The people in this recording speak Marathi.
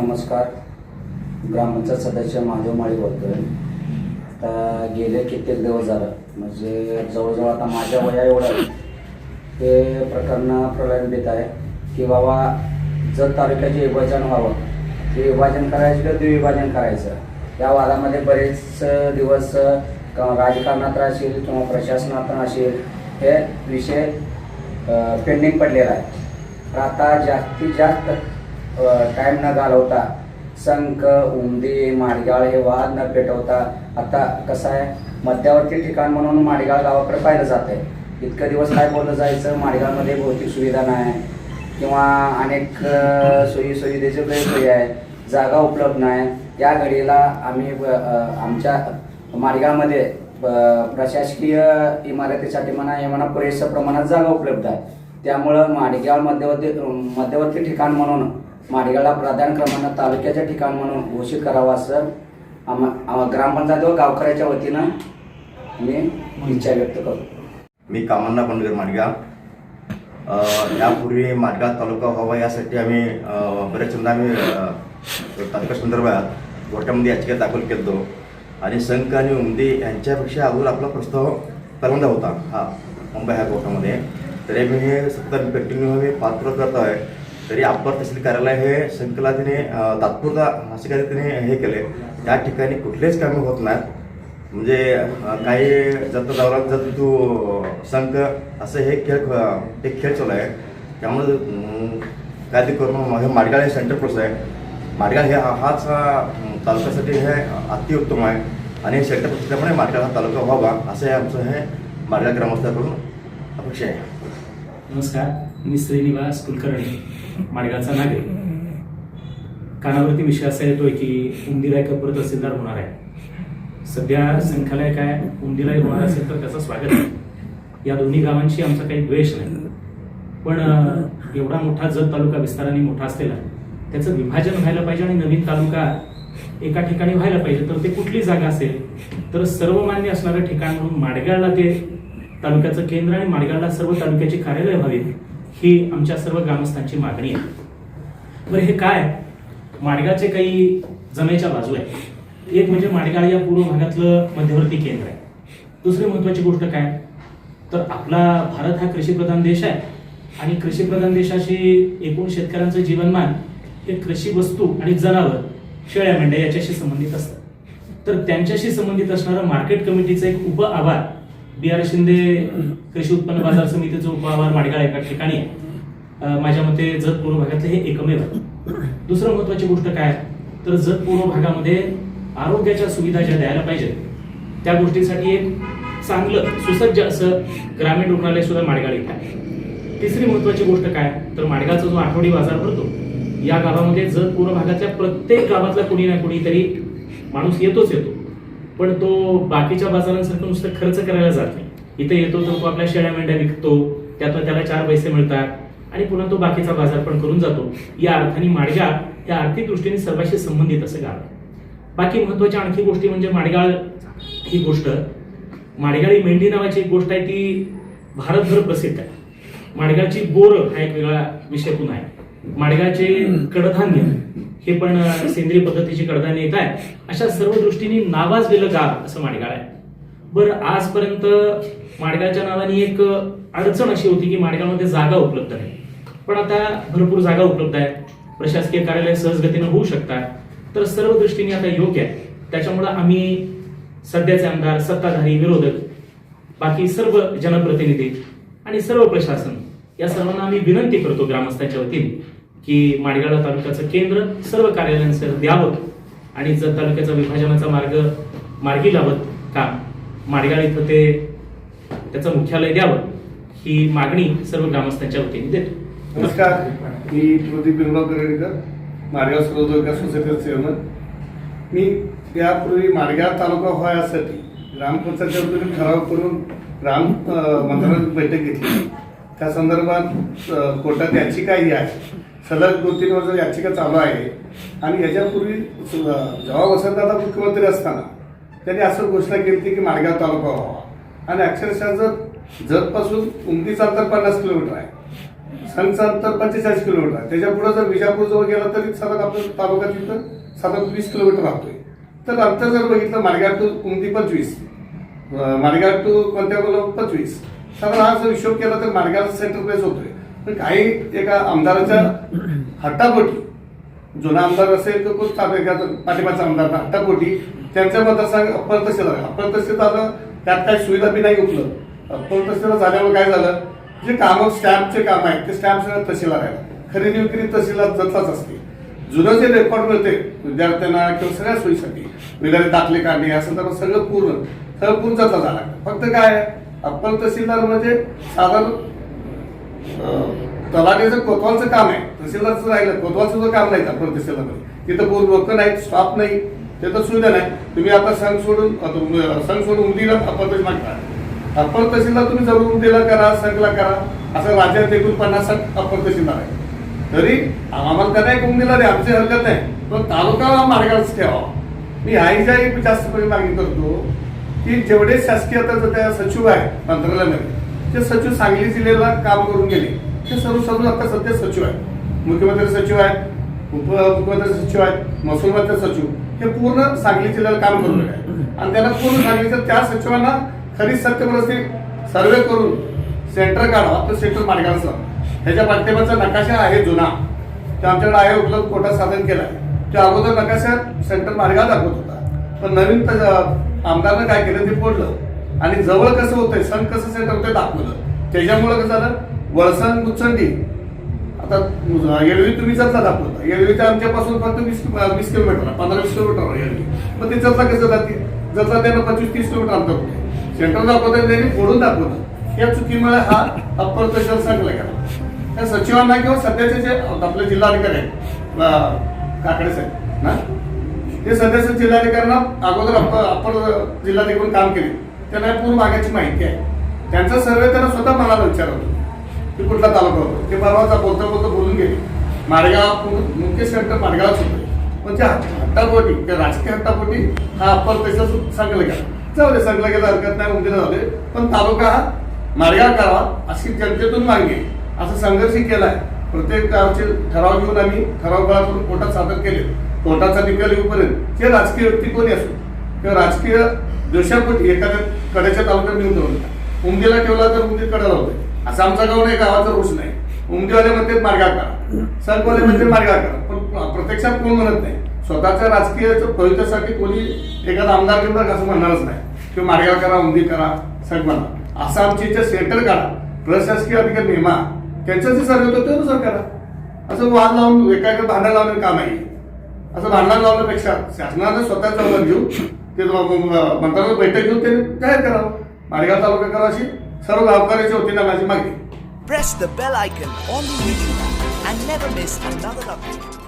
नमस्कार. ग्रामपंचायत सदस्य महादेव माळी बोलतोय. आता गेले कित्येक दिवस झालं? म्हणजे जवळजवळ आता माझ्या वया एवढं हे प्रकरण प्रलंबित आहे की बाबा जर तालुक्याचे विभाजन व्हावं. ते विभाजन करायचं किंवा द्विविभाजन करायचं? या वादामध्ये बरेच दिवस राजकारणात असेल किंवा प्रशासनात असेल हे विषय पेंडिंग पडलेला आहे. तर आता जास्तीत जास्त टाईम न घालवता. संख उमदी माडगाळ हे वाद न पेटवता. आता कसं आहे मध्यवर्ती ठिकाण म्हणून माडगाळ गावाकडे पाहिलं जात आहे इतकं दिवस काय बोललं जायचं? माडगाळमध्ये भौतिक सुविधा नाही. किंवा अनेक सोयी सुविधेचे गैरसोयी आहे जागा उपलब्ध नाही. या घडीला आम्ही आमच्या माडगाळमध्ये प्रशासकीय इमारतीसाठी म्हणा हे म्हणा पुरेशा प्रमाणात जागा उपलब्ध आहे. त्यामुळं माडगाव मध्यवर्ती मध्यवर्ती ठिकाण म्हणून माडगावला प्राधान्य क्रमांक तालुक्याचे ठिकाण म्हणून घोषित करावा असं आम्हा ग्रामपंचायत व गावकऱ्याच्या वतीनं मी इच्छा व्यक्त करतो. मी कामांना बंडगर माडगाव यापूर्वी माडगाव तालुका व्हावा यासाठी आम्ही अ, बरेचदा आम्ही तालुका संदर्भात गोट्यामध्ये याचिका दाखल केलो आणि संघ आणि उमदी यांच्यापेक्षा अगोदर आपला प्रस्ताव पहिल्यांदा होता. हा मुंबई ह्या गोटामध्ये तरी मी हे सतत कंटिन्यू मी पात्र करत आहे तरी अप्पर तहसील कार्यालय हे संकला तिने तात्पुरता असे काही तिने हे केले. त्या ठिकाणी कुठलेच कामे होत नाहीत. म्हणजे काही जत दौरात जत तू संघ असं हे खेळ ख- एक खेळ चालू आहे. त्यामुळे काय ते करून हे माडगाळ हे सेंटर प्लस आहे. माडगाळ हे हा- हाच तालुक्यासाठी हे अतिउत्तम आहे. आणि हे सेंटर प्रोस त्यामुळे माडगाळ हा तालुका व्हावा असं हे आमचं हे माडगाळ ग्रामस्थाकडून अपेक्षा आहे. नमस्कार. मी श्रीनिवास कुलकर्णी. मार्गाचा नागरिक कानावरती विषय असा येतोय की उंदीला एक तहसीलदार होणार आहे. सध्या संख्यालय काय उंदीराय होणार असेल तर त्याचं स्वागत आहे. या दोन्ही गावांशी आमचा काही द्वेष नाही. पण एवढा मोठा जत तालुका विस्ताराने मोठा असलेला त्याचं विभाजन व्हायला पाहिजे आणि नवीन तालुका एका ठिकाणी व्हायला पाहिजे तर ते कुठली जागा असेल? तर सर्वमान्य असणारं ठिकाण म्हणून माडगाळला ते तालुक्याचं केंद्र आणि माडगाळला सर्व तालुक्याची कार्यालय व्हावीत. ही आमच्या सर्व ग्रामस्थांची मागणी आहे. बरं हे काय? माडगावचे काही जमेच्या बाजू आहेत. एक म्हणजे माडगाळ या पूर्व भागातलं मध्यवर्ती केंद्र आहे. दुसरी महत्वाची गोष्ट काय? तर आपला भारत हा कृषीप्रधान देश आहे आणि कृषीप्रधान देशाशी एकूण शेतकऱ्यांचं जीवनमान हे कृषी वस्तू आणि जनावर शेळ्या मेंढ्या याच्याशी संबंधित असतं. तर त्यांच्याशी संबंधित असणारं मार्केट कमिटीचं एक उप आभार बी आर शिंदे कृषी उत्पन्न बाजार समितीचं उप माडगाळ एका ठिकाणी. आहे माझ्या मते जत पूर्व भागातले हे एकमेव आहे दुसरं महत्वाची गोष्ट काय? तर जत पूर्व भागामध्ये आरोग्याच्या सुविधा ज्या द्यायला पाहिजेत त्या गोष्टीसाठी एक चांगलं सुसज्ज असं ग्रामीण रुग्णालय सुद्धा माडगाळ इथं आहे. तिसरी महत्वाची गोष्ट काय? तर माडगावचा जो आठवडी बाजार भरतो या गावामध्ये जत पूर्व भागातल्या प्रत्येक गावातला कुणी ना कुणीतरी माणूस येतोच येतो. पण तो बाकीच्या बाजारांसारखं नुसतं खर्च करायला जात नाही. इथे येतो तर तो आपल्या शेळ्या मेंढ्या विकतो त्यातून त्याला चार पैसे मिळतात आणि पुन्हा तो बाकीचा बाजार पण करून जातो. या अर्थाने माडगाळ या आर्थिक दृष्टीने सर्वांशी संबंधित असं गाव आहे. बाकी महत्त्वाच्या आणखी गोष्टी म्हणजे माडगाळ ही गोष्ट माडगाळी मेंढी नावाची एक गोष्ट आहे ती भारतभर प्रसिद्ध आहे. माडगाळची बोर हा एक वेगळा विषय पुन्हा आहे. माडगाळचे कडधान्य हे पण सेंद्रिय पद्धतीची कडधान्य येत आहे. अशा सर्व दृष्टीने नावाजलेलं गाव असं माडगाळ आहे. बरं आजपर्यंत माडगावच्या नावाने एक अडचण अशी होती की माडगावमध्ये जागा उपलब्ध नाही. पण आता भरपूर जागा उपलब्ध आहे प्रशासकीय कार्यालय सहजगतीनं होऊ शकतात. तर सर्व दृष्टीने आता योग्य आहे. त्याच्यामुळं आम्ही सध्याचे आमदार सत्ताधारी विरोधक बाकी सर्व जनप्रतिनिधी आणि सर्व प्रशासन या सर्वांना आम्ही विनंती करतो ग्रामस्थांच्या वतीने. की माडगाळा तालुक्याचं केंद्र सर्व कार्यालयांसह द्यावं. आणि जर तालुक्याचा विभाजनाचा मार्ग मार्गी लावत काम माडगाळ इथं ते त्याचं मुख्यालय द्यावं ही मागणी सर्व ग्रामस्थांच्या वतीने देतो. नमस्कार. मी प्रदीप बिरगाव करेडकर माडगाव सर्वोदय विकास सोसायटीचे चेअरमन मी यापूर्वी माडगाव तालुका व्हायसाठी ग्रामपंचायतच्या वतीने ठराव करून ग्राम अं, मंत्रालयात बैठक घेतली. त्या संदर्भात कोर्टात याचिकाही आहे. सलग दोन तीन वर्ष याचिका चालू आहे. आणि याच्यापूर्वी स- जेव्हा वसंतदादा मुख्यमंत्री असताना त्यांनी असं घोषणा केली होती की माडगाव तालुका व्हावा. आणि अक्षरशः जर जतपासून उमदीचं अंतर पन्नास किलोमीटर आहे. सणचं अंतर पंचेचाळीस किलोमीटर आहे. त्याच्या पुढे जर विजापूरजवळ गेला तरी सतत आपलं तालुका तिथं साधारण वीस किलोमीटर राहतोय. तर अंतर जर बघितलं माडगाव टू उमदी पंचवीस. माडगाव टू कोणत्या बोला पंचवीस. त्यामुळे हा जर हिशोब केला तर माडगाव सेंटर प्लेस होतोय. पण काही एका आमदाराच्या हट्टापोटी जुना आमदार असेल तर कोण स्थापन पाठिंबाचा आमदार हट्टापोटी त्यांच्या मतदारसंघ अप्पर तहसील आहे. अप्पर तहसील आलं त्यात काही सुविधा बी नाही उपलब्ध. अप्पर तहसील झाल्यावर काय झालं? जे कामं स्टॅम्पचे काम आहेत ते स्टॅम्प सगळं तहसीलला खरेदी विक्री तहसीलला जतलाच असते. जुनं जे रेकॉर्ड मिळते विद्यार्थ्यांना किंवा सगळ्या सोयीसाठी विद्यार्थी दाखले काढणे या तर सगळं पूर्ण सगळं पूर्ण जतला झाला. फक्त काय आहे? अप्पर तहसीलदार म्हणजे साधारण तलाट्याचं कोतवालचं काम आहे. तहसीलदारचं राहिलं कोतवालचं सुद्धा काम नाही अप्पर तहसीलदारमध्ये. तिथं पूर्ण लोक नाहीत स्टाफ नाही तिथं सुविधा नाही. तुम्ही आता संघ सोडून संघ सोडून उमदीला अप्पर तहसील मागता. अप्पर तहसीलदार तुम्ही जरूर उमदीला करा संघला करा. असं राज्यात एकूण पन्नास संघ अप्पर तहसीलदार आहे तरी आम्हाला त्यांना एक उमदीला द्या आमची हरकत नाही. पण तालुका मार्गालाच ठेवा. मी ह्याच्या एक जास्त पहिले मागणी करतो. की जेवढे शासकीय आता त्या सचिव आहे मंत्रालयामध्ये ते सचिव सांगली जिल्ह्याला काम करून गेले. ते सर्व सर्व आता सध्या सचिव आहे मुख्यमंत्री सचिव आहे उपमुख्यमंत्री सचिव आहेत महसूल मंत्री सचिव. हे पूर्ण सांगली जिल्ह्याला काम करून गेले आणि त्यांना पूर्ण सांगलीचं त्या सचिवांना खरी सत्य परिस्थिती सर्वे करून सेंटर काढावा तो सेंटर मार्गाचा. ह्याच्या माध्यमाचा नकाशा आहे जुना. ते आमच्याकडे आहे उपलब्ध कोटा साधन केला आहे त्या अगोदर नकाशात सेंटर मार्गाला दाखवत होता. पण नवीन त- आमदारनं काय केलं ते फोडलं. आणि जवळ कसं होतंय सण कसं सेंटर होतंय दाखवलं. त्याच्यामुळं कसं झालं? वळसण मुचंडी आता येळवी तुम्ही जतला दाखवता. येळवी ते आमच्यापासून फक्त वीस वीस किलोमीटर पंधरा वीस किलोमीटर येळवी. मग ते जतला कसं जाते? जसा त्यांना पंचवीस तीस किलोमीटर अंतर होते. सेंटर दाखवतात त्यांनी फोडून दाखवलं या चुकीमुळे हा अप्पर सांगला गेला. त्या सचिवांना किंवा सध्याचे जे आपले जिल्हाधिकारी आहेत काकडे साहेब ना? ते सदस्य जिल्हाधिकाऱ्यांना अगोदर अप्पर अप्पर जिल्हाधिकारी काम केले. त्यांना पूर्ण भागाची माहिती आहे. त्यांचा सर्वे त्यांना स्वतः मनाला विचारवतो की कुठला तालुका होतो? ते परवाचा बोलता बोलता बोलून गेले. माडगाव मुख्य सेंटर माडगावच होते. पण हट्टापोटी त्या राजकीय हट्टापोटी हा अप्पर पैसा सांगला गेला जाऊ दे सांगला गेला हरकत नाही उमदीला झाले पण तालुका हा मारेगाव करावा अशी जनतेतून मागणी असं संघर्ष केलाय. प्रत्येक गावचे ठराव घेऊन आम्ही ठराव गोळा करून कोर्टात सादर केले. कोर्टाचा निकाल येऊपर्यंत ते राजकीय व्यक्ती कोणी असो किंवा राजकीय द्वेषापोटी एखाद्या कड्याच्या तालुक्यात नेऊन ठेवलं. उमदीला ठेवला तर उमदी कडा लावतोय असं आमचा गाव नाही गावाचा रोष नाही. उमदीवाले म्हणते मार्गा करा. संघवाले म्हणते मार्गा करा. पण प्रत्यक्षात कोण म्हणत नाही. स्वतःच्या राजकीय भविष्यासाठी कोणी एखादा आमदार किंवा असं म्हणणारच नाही. किंवा मार्गा करा उमदी करा सग म्हणा असं आमची इथे सेंटर काढा. प्रशासकीय अधिकारी नेमा त्यांचं जे सर्व होतं त्यानुसार करा असं वाद लावून एकाकडे भांडण लावणं काम आहे. असं भांडण लावण्यापेक्षा शासनानं स्वतः जबाबदारी घेऊन ते मंत्रालय बैठक घेऊन ते जाहीर करावं. मारेगाव तालुका करा अशी सर्व गावकऱ्याच्या वतीनं माझी मागणी. Press the bell icon on the YouTube and never miss another update.